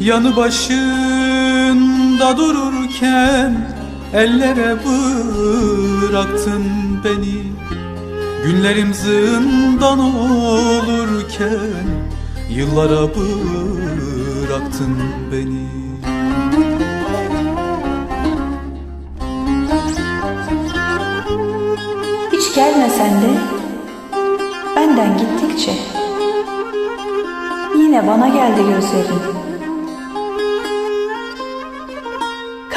Yanı başında dururken Ellere bıraktın beni Günlerim zindan olurken Yıllara bıraktın beni Hiç gelmesen de benden gittikçe yine bana geldi gözlerin.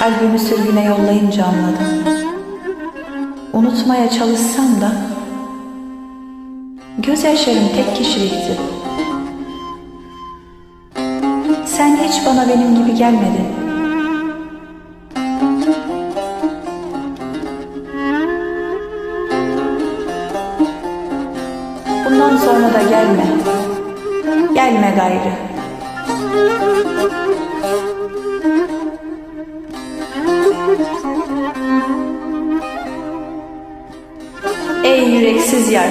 Kalbimi sürgüne yollayınca anladım. Unutmaya çalışsam da gözyaşlarım tek kişilikti. Sen hiç bana benim gibi gelmedin. Bundan sonra da gelme. Gelme gayrı. Yüreksiz yar.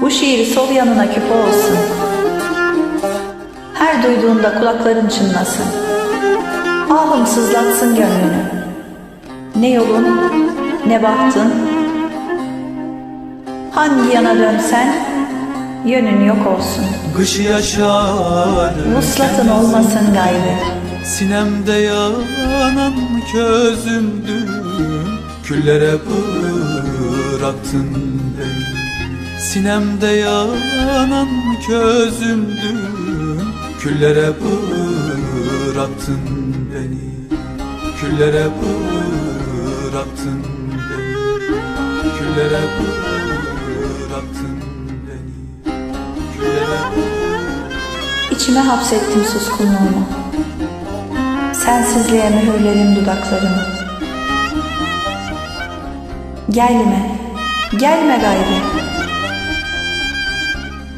Bu şiir sol yanına küpe olsun. Her duyduğunda kulakların çınlasın. Ahım sızlatsın gönlünü. Ne yolun, ne baktın, Hangi yana dönsen yönün yok olsun. Kış yaşarken Vuslatın olmasın gayrı. Sinemde yanan közümdün Küllere bıraktın beni Sinemde yanan közümdün Küllere bıraktın beni. Küllere bıraktın beni. Küllere bıraktın beni. Küllere İçime hapsettim suskunluğumu. Sensizliğe mühürlerim dudaklarımı. Gelme, gelme gayrı.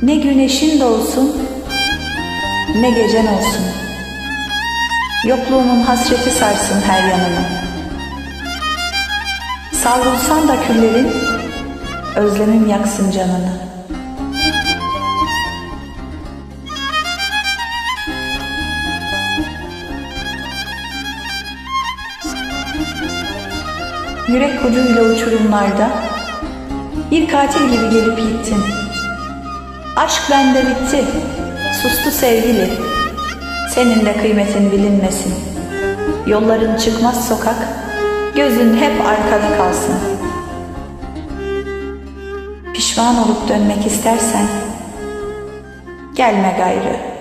Ne güneşin doğsun, ne gecen olsun. Yokluğumun hasreti sarsın her yanımı. Savrulsan da küllerin, özlemim yaksın canını. Yürek ucuyla uçurumlarda bir katil gibi gelip gittin. Aşk bende bitti, sustu sevgili. Senin de kıymetin bilinmesin. Yolların çıkmaz sokak, gözün hep arkada kalsın. Pişman olup dönmek istersen, gelme gayrı.